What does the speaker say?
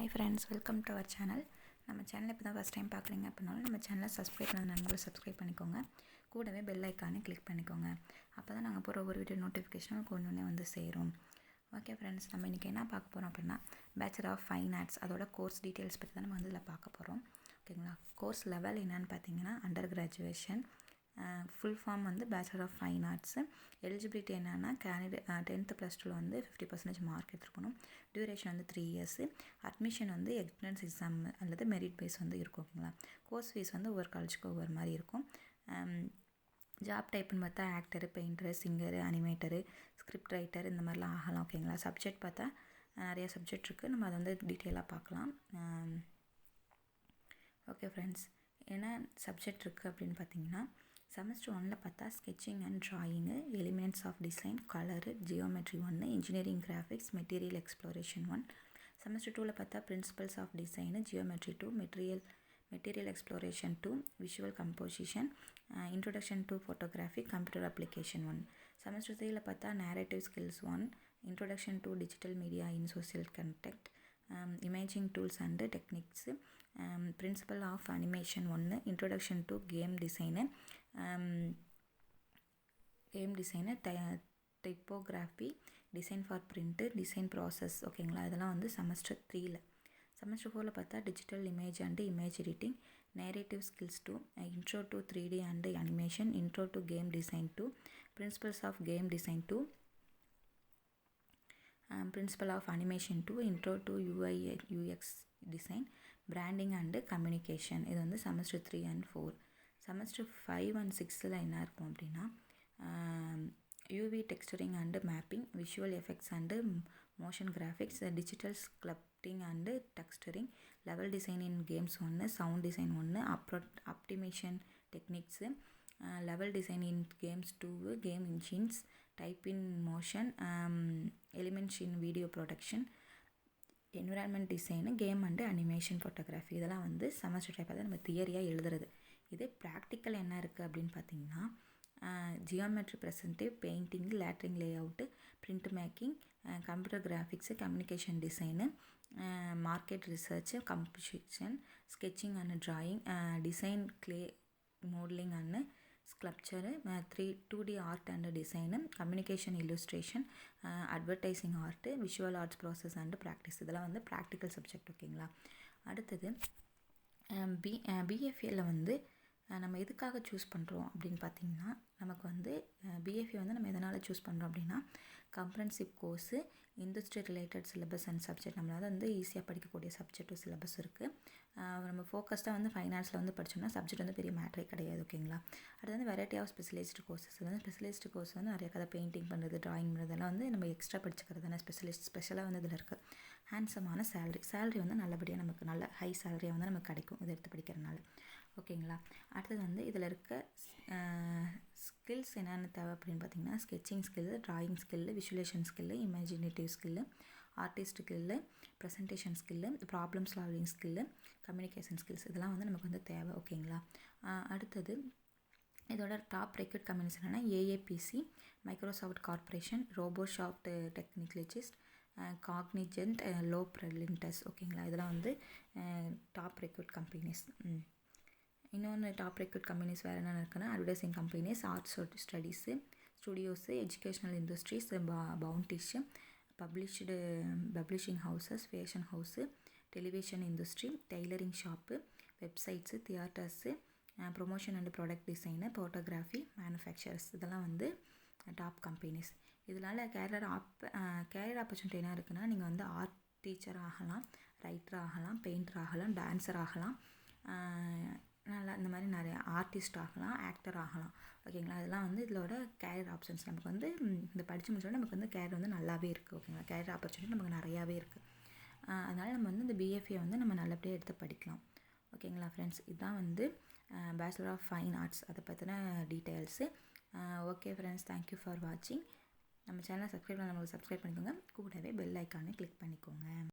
Hi friends welcome to our channel நம்ம channel இப்போ தான் ஃபஸ்ட் டைம் பார்க்குறீங்க அப்படின்னாலும் நம்ம சேனலை சப்ஸ்கிரைப் பண்ண நண்பர்கள் சப்ஸ்கிரைப் பண்ணிக்கோங்க. கூடவே பெல் ஐக்கானே கிளிக் பண்ணிக்கோங்க. அப்போ தான் நாங்கள் போகிற ஒவ்வொரு வீடியோ நோட்டிஃபிகேஷனும் கொண்டு வந்து சேரும். ஓகே ஃப்ரெண்ட்ஸ் நம்ம இன்றைக்கி என்ன பார்க்க போகிறோம் அப்படின்னா பேச்சுலர் ஆஃப் ஃபைன் ஆர்ட்ஸ் அதோட கோர்ஸ் டீட்டெயில்ஸ் பற்றி தான் நம்ம வந்து இதில் பார்க்க போகிறோம் ஓகேங்களா கோர்ஸ் லெவல் என்னென்னு பார்த்தீங்கன்னா அண்டர் கிராஜுவேஷன் ஃபுல் ஃபார்ம் வந்து bachelor of fine arts eligibility என்னென்னா கேண்டிடேட் டென்த்து ப்ளஸ் டூவில் வந்து ஃபிஃப்டி பர்சன்டேஜ் மார்க் எடுத்துருக்கணும். டியூரேஷன் வந்து த்ரீ இயர்ஸு அட்மிஷன் வந்து எக்ஸ்பீரியன்ஸ் எக்ஸாம் அல்லது மெரிட் பேஸ் வந்து இருக்கும் ஓகேங்களா? கோர்ஸ் ஃபீஸ் வந்து ஒவ்வொரு காலேஜுக்கு ஒவ்வொரு மாதிரி இருக்கும். ஜாப் டைப்னு பார்த்தா actor painter singer animator script writer இந்த மாதிரிலாம் ஆகலாம் ஓகேங்களா? சப்ஜெக்ட் பார்த்தா நிறைய சப்ஜெக்ட் இருக்குது நம்ம அதை வந்து டீட்டெயிலாக பார்க்கலாம். ஓகே ஃப்ரெண்ட்ஸ் என்ன சப்ஜெக்ட் இருக்குது அப்படின்னு பார்த்தீங்கன்னா செமஸ்டர் ஒனில் பார்த்தா sketching and drawing elements of design colour geometry ஒன்று engineering graphics material exploration one semester டூவில் பார்த்தா principles of design geometry two material material exploration two visual composition introduction to photography computer application one semester த்ரீயில் பார்த்தா narrative skills one introduction to digital media in social context imaging tools and techniques principle of animation ஒன்று introduction to game design game design tie typography design for print design process ஓகேங்களா இதெல்லாம் வந்து semester த்ரீயில் semester ஃபோரில் பார்த்தா digital image and image editing narrative skills two intro to three D and animation intro to game design two principles of game design two principle of animation two intro to UI UX design branding and communication இது வந்து semester three and four semester five and சிக்ஸில் என்ன இருக்கும் அப்படின்னா UV texturing and mapping visual effects and motion graphics digital sculpting and texturing level design in games ஒன்று sound design ஒன்று அப்ரோ optimization techniques level design in games two game engines type in motion elements in video production environment design game and animation photography இதெல்லாம் வந்து semester type தான் நம்ம தியரியாக எழுதுறது. இதே practical என்ன இருக்குது அப்படின்னு பார்த்தீங்கன்னா geometry perspective painting lettering layout print making computer graphics communication design market research composition sketching and drawing design clay modelling and sculpture three two D art and design communication illustration advertising art visual arts process and practice இதெல்லாம் வந்து practical subject ஓகேங்களா அடுத்தது B பிஎஃப்ஏல வந்து நம்ம எதுக்காக choose பண்ணுறோம் அப்படின்னு பார்த்தீங்கன்னா நமக்கு வந்து பிஎஃப்ஏ வந்து நம்ம எதனால் சூஸ் பண்ணுறோம் அப்படின்னா comprehensive course industry related syllabus and subject நம்மளால் வந்து ஈஸியாக படிக்கக்கூடிய சப்ஜெக்டும் சிலபஸ் இருக்குது நம்ம ஃபோக்கஸ்டாக வந்து ஃபைனான்ஸில் வந்து படித்தோம்னா சப்ஜெக்ட் வந்து பெரிய மேட்ரே கிடையாது ஓகேங்களா அடுத்து வந்து வெரைட்டி ஆஃப் ஸ்பெஷலைஸ்டு கோர்சஸ் வந்து ஸ்பெஷலிஸ்ட் கோர்ஸ் வந்து நிறைய கதை பெயிண்டிங் பண்ணுறது ட்ராயிங் பண்ணுறதெல்லாம் வந்து நம்ம எக்ஸ்ட்ரா படிச்சுக்கிறது தானே ஸ்பெஷலிஸ்ட் ஸ்பெஷலாக வந்து இதில் இருக்குது ஹேண்ட்ஸமான சேலரி சேலரி வந்து நல்லபடியாக நமக்கு நல்ல ஹை சேலரியாக வந்து நமக்கு கிடைக்கும் இதை எடுத்து படிக்கிறனால ஓகேங்களா? அடுத்தது வந்து இதில் இருக்க ஸ்கில்ஸ் என்னென்ன தேவை அப்படின்னு பார்த்தீங்கன்னா sketching skill drawing skill visualisation skill imaginative skill artist skill presentation skill problem solving skill communication skills இதெல்லாம் வந்து நமக்கு வந்து தேவை ஓகேங்களா? அடுத்தது இதோட டாப் ரெக்யூட் கம்பெனிஸ் என்னென்னா AABC Microsoft corporation Robosoft technologies Cognizant low ப்ரெலின்டஸ் ஓகேங்களா? இதெல்லாம் வந்து டாப் ரெக்யூட் கம்பெனிஸ் இன்னொன்று டாப் ரெக்யூட் கம்பெனிஸ் வேறு என்னென்ன இருக்குன்னா advertising companies arts studies studios educational industries பவுண்டிஷு published publishing houses fashion house television industry tailoring shop websites theatres promotion and product design photography manufacturers இதெல்லாம் வந்து டாப் கம்பெனிஸ் இதனால் career app career opportunity என்ன இருக்குன்னா நீங்கள் வந்து ஆர்ட் டீச்சர் ஆகலாம் writer ஆகலாம் painter ஆகலாம் டான்ஸர் ஆகலாம் நல்லா இந்த மாதிரி நிறைய ஆர்டிஸ்ட் ஆகலாம் ஆக்டர் ஆகலாம். ஓகேங்களா அதெல்லாம் வந்து இதோட கேரியர் ஆப்ஷன்ஸ் நமக்கு வந்து இந்த படித்து முடிச்சோட நமக்கு வந்து கேரியர் வந்து நல்லாவே இருக்குது ஓகேங்களா கேரியர் ஆப்பர்ச்சுனிட்டி நமக்கு நிறையாவே இருக்குது அதனால் நம்ம வந்து இந்த பிஎஃப்ஏ வந்து நம்ம நல்லபடியாக எடுத்து படிக்கலாம். ஓகேங்களா ஃப்ரெண்ட்ஸ் இதுதான் வந்து பேச்சுலர் ஆஃப் ஃபைன் ஆர்ட்ஸ் அதை பற்றின details okay friends thank you for வாட்சிங் நம்ம சேனலை சப்ஸ்கிரைப் பண்ண நம்மளுக்கு சப்ஸ்கிரைப் பண்ணிக்கோங்க. கூடவே பெல் ஐக்கானே கிளிக் பண்ணிக்கோங்க.